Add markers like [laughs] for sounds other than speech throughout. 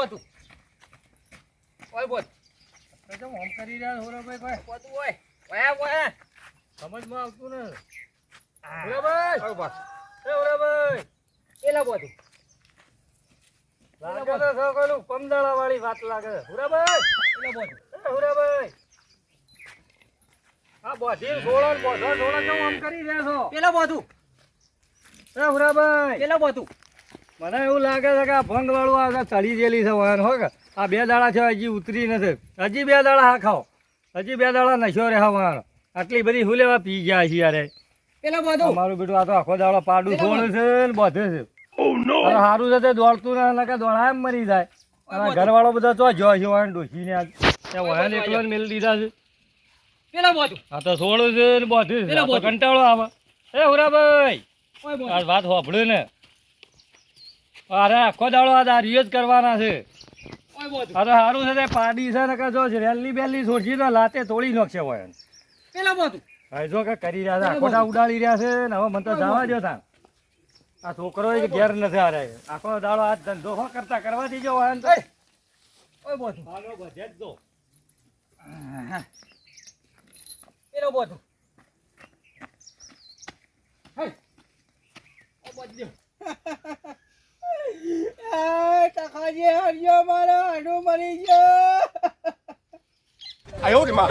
બોધું. ઓય બોધ તો હોમ કરી રહ્યા છો હોરાભાઈ ભાઈ? પોતું ઓય. ઓય ઓય. સમજમાં આવતું ને? હા. હોરાભાઈ! ઓય બોધ એ હોરાભાઈ. કેલો પોતું લાગે તો કોઈનું પમદાળા વાળી વાત લાગે. હોરાભાઈ! એલા બોધું. એ હોરાભાઈ! આ બોધી ગોળન બોધો સોળો કેમ આમ કરી રહ્યા છો? પેલા બોધું. એ હોરાભાઈ! પેલા બોધું. મને એવું લાગે છે કે આ ભંગ વાળું આ ચડી ગયેલી છે વાહન હો કે? આ બે દાડા છે હજી ઉતરી નથી. હજી બે દાડા હા ખાઓ હજી બે દાડા નશો રહે વાહન. આટલી બધી હું લેવા પી ગયા છે યારે પેલા બોધું. મારું બેટું આ તો આખો દાડો પાડું છોડે છે ને બધે છે. સારું છે તે દોડતું ને કે દોડા એમ મરી જાય. અને ઘરવાળો બધા તો જો છે વાહન ડોસી ને ત્યાં વાહન એકલો જ મેલી દીધા છે. પેલા બોધું. આ તો છોડે છે ને બધે છે. કંટાળો આવે. એ હુરાભાઈ. વાત હોભળ્યું ને? અરે આખો દાડો આ દારીઓ જ કરવાના છે. ઓય આ તો સારું છે તે પાડી છે ને કે જો રેલી બેલી છોડશી ને લાતે તોડી નાખશે હોય. પેલા બધું હવે જો કે કરી રહ્યા છે આખો દા ઉડાડી રહ્યા છે ને હવે મને તો જવા દો તા આ છોકરો ઘેર નથી આ રહ્યો આખો દાડો આ ધંધો હો કરતા કરવા દીજો હોય ને તો. ઓય. બોધું હાલો બધે જ દો. પેલો બોધું હે. ઓ બોધ ટકાજી હરિયો મારો હાડું મરી ગયો 哎呦我的妈！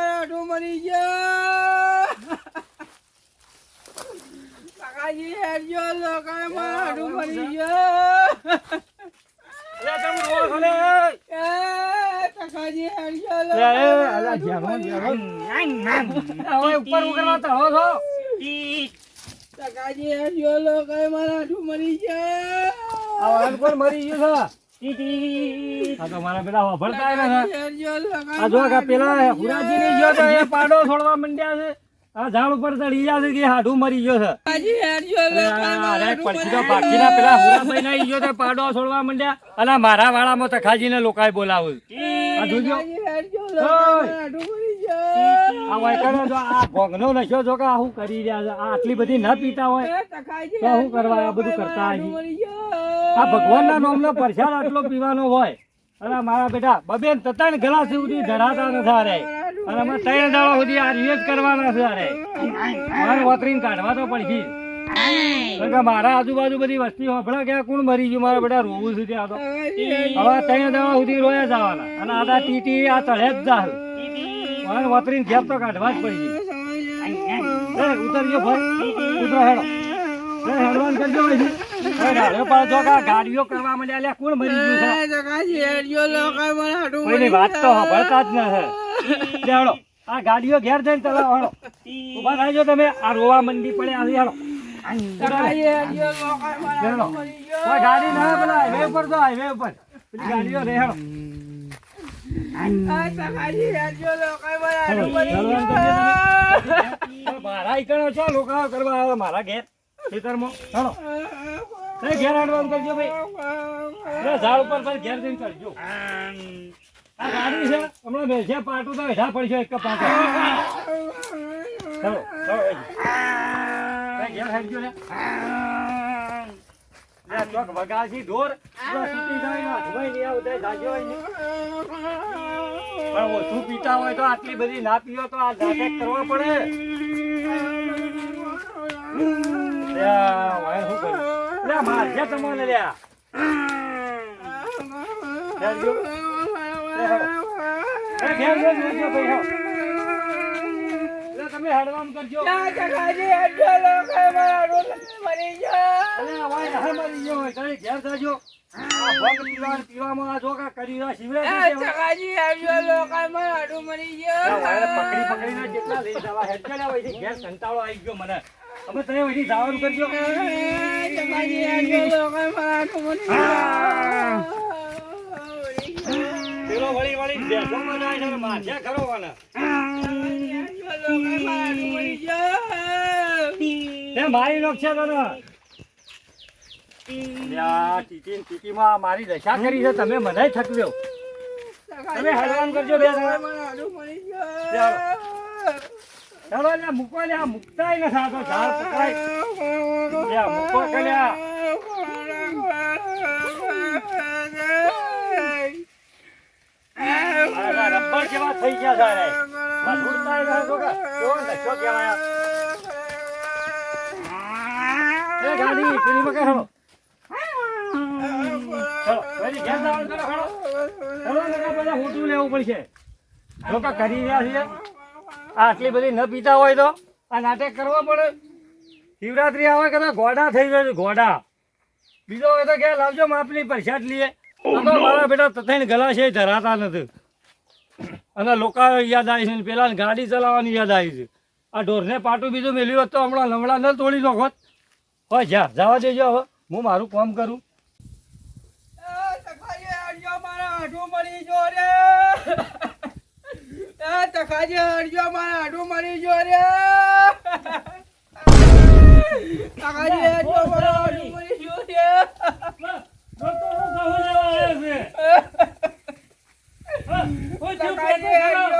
લોકોએ મરી ગયો. કાકાજી લોકોએ મારા ગયો. તમે એ કાકાજી અલા. હવે ઉપર છો કાકાજી હરજો લોકોએ મારા મરી ગયા. આ મરી ગયું છે? મારા પેલા લોકોએ આ જો કે પેલા હુરાજી ની ગયો તો એ પાડો છોડવા મંડ્યા છે. આ ઝાડ ઉપર ચડી ગયા કે હાડું મરી ગયો છે. અરે બાકીના પેલા હુરાભાઈ ના ગયો તો પાડો છોડવા મંડ્યા. અને મારા વાળામાં તખાજીને લોકાએ બોલાવ્યું. આ જોજો. આ જો આ ભોગનો નશો જો કે આ કરી રહ્યા છે? આ આટલી બધી ના પીતા હોય. તો શું કરવા આ બધું કરતા? આ ભગવાનના નામનો પ્રસાદ આટલો પીવાનો હોય. અને મારા બેટા બબેન તતાણ ગલા સુધી ધરાતા નથી રે અને અમે ત્રણ દાડા સુધી આ રિવેજ કરવાના છે અરે મારે વતરીને કાઢવા તો પડશે. મારા આજુબાજુ બધી વસ્તી હોભળા કે કોણ મરી ગયું? મારા બધા રોવું છે ત્યાં તો. હવે ત્યાં દાડા સુધી રોયા જવાના. અને આ ટીટી આ તળે જ જા. મારે વતરીને ઘેર તો કાઢવા જ પડી ગઈ. ઉતર ગયો ભાઈ ઉતરો હેડો. હેડવાન કરજો ભાઈ ગાડીઓ કરવા માંડ્યા કોણ મરી ગયું છે? વાત તો આ ગાડીઓ ઘેર જઈને ચલાવો, હેડો. ઊભા થાજો તમે. આ રોવા મંડી પડે આવી હેડો. ગાડી ના પેલા હાઈવે ઉપર તો હાઈવે ઉપર. પેલી ગાડીઓ રે મારા ઈકણો છો લોકો કરવા આવે મારા ઘેર ખેતરમાં. ઘેર કરજો ભાઈ. ઝાડ ઉપર પર ઘેર જઈને કરજો આ ગાડી છે હમણાં બેસે પાટું તો પડશે એક પાટો ચલો ચલો ઘેર હેડજો લે લે ચોક વગાસી ઢોર પૂરા જાય ને નહીં આવું થાય જાગ્યો હોય નહીં. પણ ઓછું પીતા હોય તો આટલી બધી ના પીવો તો આ નાટક કરવા પડે? લ્યા, તમને લ્યા. એ હેડો. એ ઘેર જઈને જોજો ભાઈ, હેડો. લ્યા, તમે હેડવાનું કરજો અલ્યા, હવે ના મરી ગયો હોય, તમે ઘેર જાજો. ભંગ પીવામાં આ જો કરી રહ્યા શિવરાજ ચકાજી આવજો લોકામાં આડું મરી ગયો. પકડી પકડીને જેટલા લઈ જવા હેડજો ને વહીથી ઘેર કંટાળો આવી ગયો મને. તમે વહીથી જવાનું કરજો. ચકાજી આવજો લોકામાં આડું મરી ગયો. પેલો વળી વળી બેઠો મને આવે માથે ખરો મને. એ મારી ને ટીટીમાં મારી દશા કરી છે. તમે મને થકવ્યો તમે હેરાન કરજો બે ચાલો. લે મૂકો લે આ મુકતાય ન થાતો ઝાડ પકડાય મૂકો કે રબર જેવા થઈ ગયા નશો કહેવાય એ ગાડી પેલી ચલો વળી ઘેર જવાનું કરો રહ્યા છે આટલી બધી ન પીતા હોય તો આ નાટક કરવા પડે શિવરાત્રી આવે કદાચ ગોડા થઈ ગયો ગોડા બીજો હોય તો કે લાવજો માપની પરસાદ લઈએ મારા બેટા તથાઈને ગલા છે ધરાતા નથી અને લોકો યાદ આવી છે ને પેલા ગાડી ચલાવવાની યાદ આવી છે. આ ઢોરને પાટું બીજું મેલ્યું હોત તો હમણાં લમડા ન તોડી નાખોત. હોય જા જવા દેજો હવે. હું મારું કામ કરું. [laughs] เฮ้ยชื่อเปลี่ยนด้วยเหรอ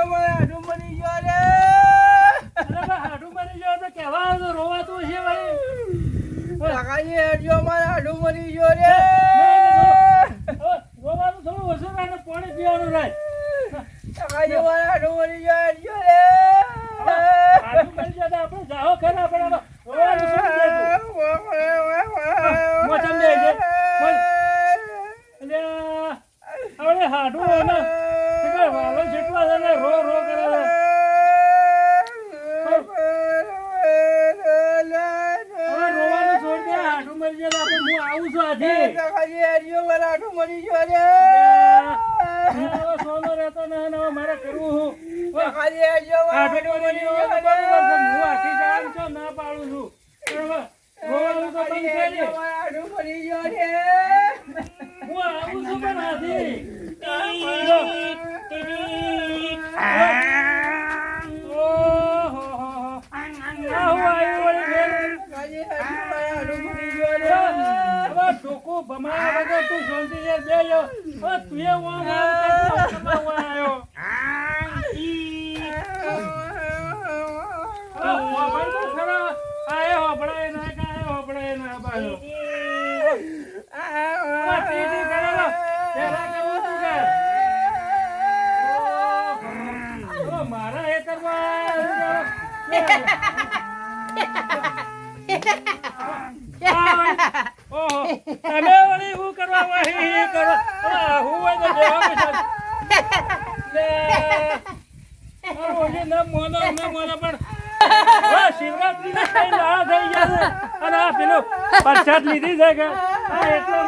અને પેલું પ્રસાદ લીધી છે કે આ એટલો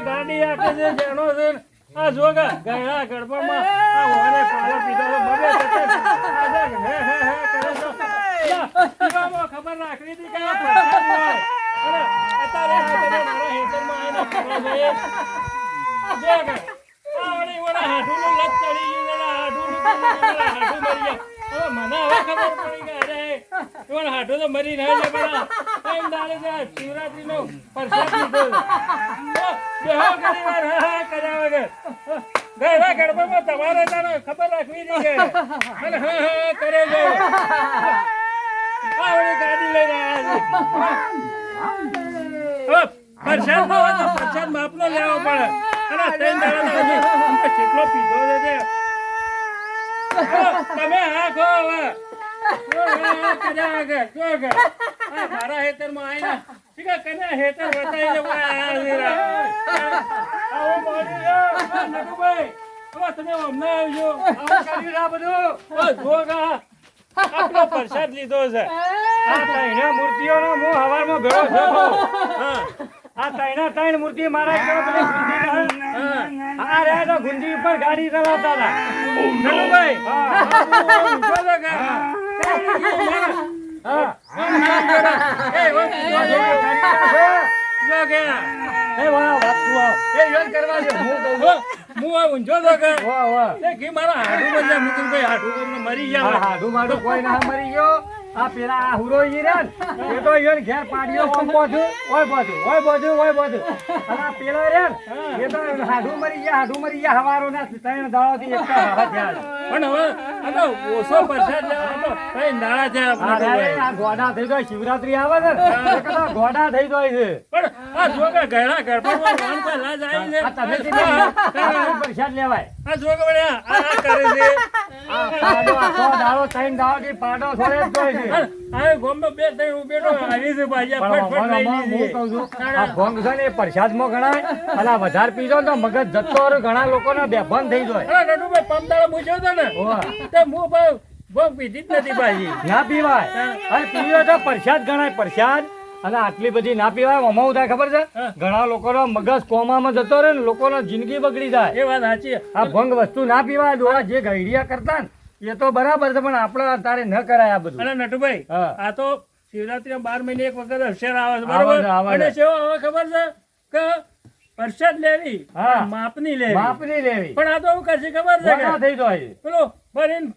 ગાડી આખે છે જેનો છે આ જોગા ગયા ગડબડમાં આ વારે પાલો પીધો તો. જતે હે હે હે, કરે તો પીવામાં ખબર રાખવી હતી કે આ હોય. અને અત્યારે આ તમે મારા હેતરમાં આવીને ફરવા જઈએ. જોગ, આ વળી વડા હાડુનું લત ચડી ગયું હાડુનું હાડું મરી ગયા. હવે મને તો મરી ના ગડબડમાં તમારે ખબર રાખવી હતી કે. અને હા હા કરે છે. આ ગાડી લઈને આવ્યા છે. પ્રસાદમાં હોય પ્રસાદ માપનો લેવો પડે. અને ત્રણ દાડા કેટલો પીધો છે તમે હા ખો હવે મારા હેતરમાં આવીને ઠીક કને હેતર બતાવી દે, હવે તમે હમણાં આવજો. આવું. ઓય, જો પ્રસાદ લીધો છે. આ ત્રણેય મૂર્તિઓનો હું હવારમાં ભેળો થયો આ ત્રણે ત્રણ મૂર્તિ મારા રહ્યા તો ગુંજી ઉપર ગાડી ચલાવતા હતા. નલુભાઈ મરી ગયા હાડું માડું કોઈ ના મરી ગયો. આ પેલા આ હુરો ઈરન એ તો ઈયોને ઘેર પાડ્યો ઓમ બોધું, ઓય બોધું, ઓય બોધું, ઓય બોધું. અને આ પેલો રહ્યા એ તો હાડુ મરી ગયા હાડુ મરી ગયા હવારોના ત્રણ દાડાથી એકતા હાથ થયા. પણ હવે આ તો ઓછો પરસાદ લેવા તો કઈ નાળા છે આપણે આ ગોડા થઈ ગયો શિવરાત્રી આવે ને એ ગોડા થઈ ગયો છે. પણ આ જો કે ઘણા ઘર પર વાન પર લાજ આવી છે. આ તમે હા, લેવાય. આ જો કે આ કરે છે. પાડો આખો દાડો ત્રણ દાડોથી બે ભંગ ને એ તો મગજ ઘણા થઈ જાય અરે પૂછ્યો હતો ને. તે જ નથી ભાઈ ના પીવાય પીવો તો પ્રસાદ ગણાય, પ્રસાદ અને આટલી બધી ના પીવાય આમાં હું થાય ખબર છે? ઘણા લોકોનો મગજ કોમામાં જતો રહે ને લોકોનો જિંદગી બગડી જાય. એ વાત સાચી આ ભંગ વસ્તુ ના પીવાય દોડા જે ઘડિયા કરતા ને એ તો બરાબર છે પણ આપણે તારે ન કરાય આ બધું. અને નટુભાઈ. આ તો શિવરાત્રી બાર મહિને એક વખત અવસર આવે છે બરાબર. અને સેવા હવે ખબર છે કે પ્રસાદ લેવી હા. માપની લેવી. માપની લેવી. પણ આ તો હું કરશે ખબર છે કે? થઈ જાય. પેલો ફરીને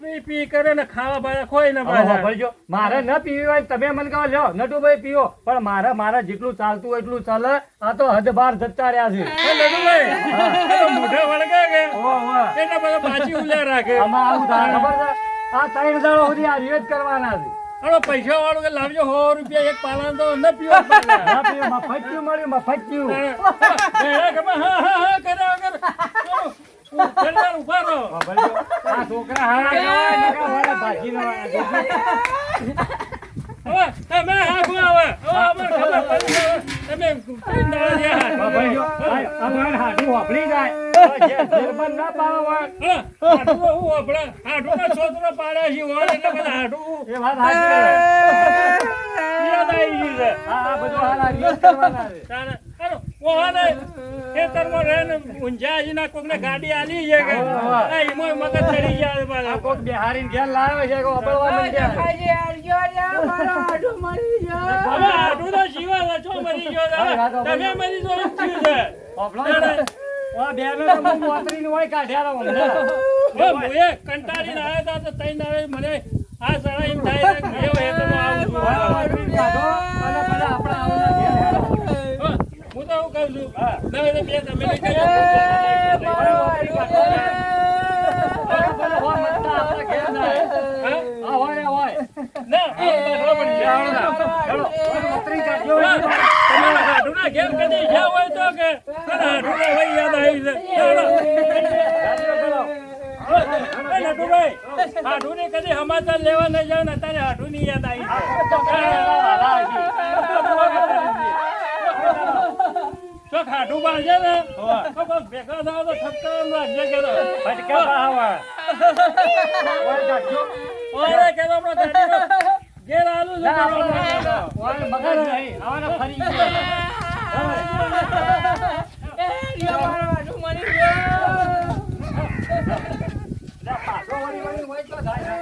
પી પી કરે ને ખાવા પાછા ખોઈ ને પાછા મારે ન પીવી હોય તમે મને કહો લ્યો નટુભાઈ પીવો. પણ મારે મારે જેટલું ચાલતું હોય એટલું ચાલે. આ તો હદ બાર જતા રહ્યા છે. નટુભાઈ મોઢા વળગે કે. એટલે બધા પાછી ઉલ્યા રાખે. આમાં આવું થાય ખબર છે? આ ત્રણ દાડો સુધી આ રિવેજ કરવાના છે. અરે પૈસા વાળું કે લાવજો સો રૂપિયા એક પાલા તો ન પીવો. ના પીવો, મફત થયું મળ્યું મફત થયું ગયડા ખબર, હા, હા, હા, કર્યા વગર. ઘરદાર રહો. આ છોકરા હારા વાળા ભાગી ના. હવે તમે હાંકો હવે. હવે ખબર પડી તમે હાથું વાપરી જાય ગાડી આલી છે કે મગજ ચડી ગયા. કોક બિહારીને ઘેર લાવે છે કે છે, મરી ગયો છે. બેનો તો હું મોતરીને હોય કાઢ્યા હતા હમણાં. [laughs] કંટાળીને આયા તા તો તઈને હવે મને આ સળા એમ થાય કે એવો હેતુમાં આવું છું. અને પછી આપણે. હવે હું તો એવું કહું છું ના બે તમે લઈ. હા? હોય. ના, હા, ઘેર કદી ગયા હોય તો કે તારા નટુભાઈ, હાડુની કદી સમાચાર લેવા નહીં જાવ ને યાદ આવી છે. ચોક બાંધે ને તો બસ ભેગા થાવ તો ઠપકાવાનું રાખજે કે ફટકા પાવા. ઓરે કે આપણો ગાડીનો ઘેર આલું છે ના, તમારો. આપણે હોય મગજ નહીં. આવાના ફરી ગયા. જા, પાછો વળી વળી હોય તો થાય.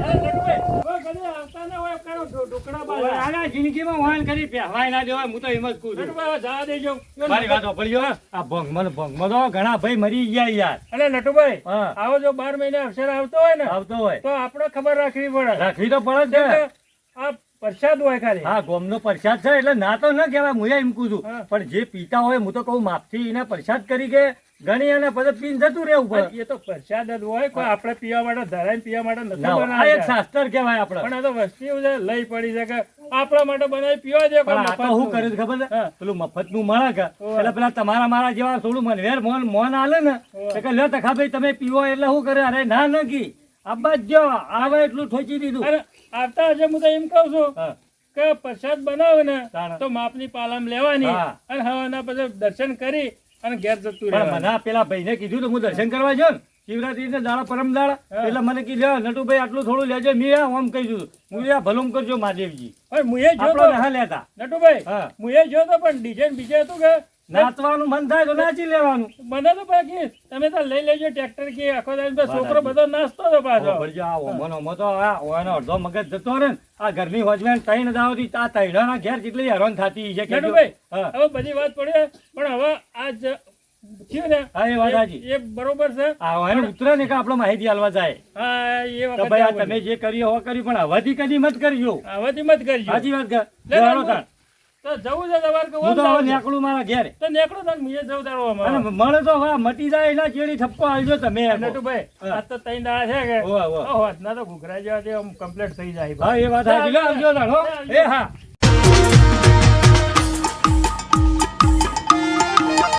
એ નટુભાઈ, કોઈ કદી આવતા ના હોય કાંઈ ઢો- ઢોકળા બાંધે. આના જિંદગીમાં વાહન કરી પહેવાય ના દેવાય હું તો એમ જ કહું છું. જવા દેજો. મારી વાત સાંભળજો આ ભંગમાં ભંગમાં તો ઘણા ભાઈ મરી ગયા યાર. અને નટુભાઈ આવો જો બાર મહિને અક્ષર આવતો હોય ને આવતો હોય. તો આપણે ખબર રાખવી પડે. રાખવી તો પડે જ આ પ્રસાદ હોય ખાલી. હા ગોમનો પ્રસાદ છે એટલે ના તો ના કહેવાય હું એમ કહું છું. પણ જે પીતા હોય હું તો કહું માપથી એને પ્રસાદ કરી કે ગણી અને પછી પીને જતું રહેવું પડે. એ તો પ્રસાદ જ હોય કોઈ આપણે પીવા માટે ધરાઈને પીવા માટે નથી એક શાસ્ત્ર કહેવાય આપણે. પણ આ તો વસ્તી એવું છે લઈ પડી છે કે આપણા માટે બનાવી પીવા દે પણ આ તો શું કરે ખબર છે? પેલું મફતનું મળે કે એટલે પેલા તમારા મારા જેવા થોડું મનવેર મોન મોન આલે ને. કે લ્યો તખા ભાઈ તમે પીવો એટલે શું કરે? અરે ના નકી અબ્બા જ આવે એટલું ઠોચી દીધું. અને આવતા હશે હું તો એમ કહું છું કે પ્રસાદ બનાવે ને તો માપની પાલમ લેવાની અને હવાના પછી દર્શન કરી અને ઘેર જતું પણ મને પેલા ભાઈને કીધું તો હું દર્શન કરવા જો ને. શિવરાત્રી ને દાડા પરમ દાડા હા. એટલે મને કીધું નટુભાઈ આટલું થોડું લેજો મેં આ ઓમ કહી દીધું. હું આ ભલું કરજો મહાદેવજી. હું એ જોતો. ના લેતા. નટુભાઈ હા એ જોતો પણ ડિઝાઇન બીજે હતું કે નાચવાનું મન થાય તો નાચી લેવાનું. મને તો બાકી તમે તો લઈ લેજો ટ્રેક્ટર કે આખો છોકરો બધો નાચતો હતો પાછો. આ ઓમો આ ઓનો અડધો મગજ જતો રે આ ઘરની હોજવેન ત્રણ દાવથી આ ત્રણના ઘેર કેટલી હેરાન થતી છે કે હા. હવે બધી વાત પડે પણ હવે આ જ થયું ને હા, એ વાત હાજી એ બરોબર છે. આ એને ઉતરે ને કે આપણે માહિતી આલવા જાય. હા એ વખત ભાઈ આ તમે જે કર્યું હો કર્યું પણ હવાથી કદી મત કરજો. હવાથી મત કરજો. સાચી વાત કર. તાણ. તો જવું છે તમારે કે હું તો હવે મારા ઘેર. તો નીકળો તાન મુએ જવું તારો અને. મળે તો હવે મટી જાય એના ચેડી ઠપકો આવજો તમે એમ. તો ભાઈ આ તો ત્રણ દાડા છે કે. ઓહો, ના તો ઘૂઘરા જેવા કમ્પ્લીટ થઈ જાય. હા એ વાત સાચી. લો, આવજો તાણ, એ હા.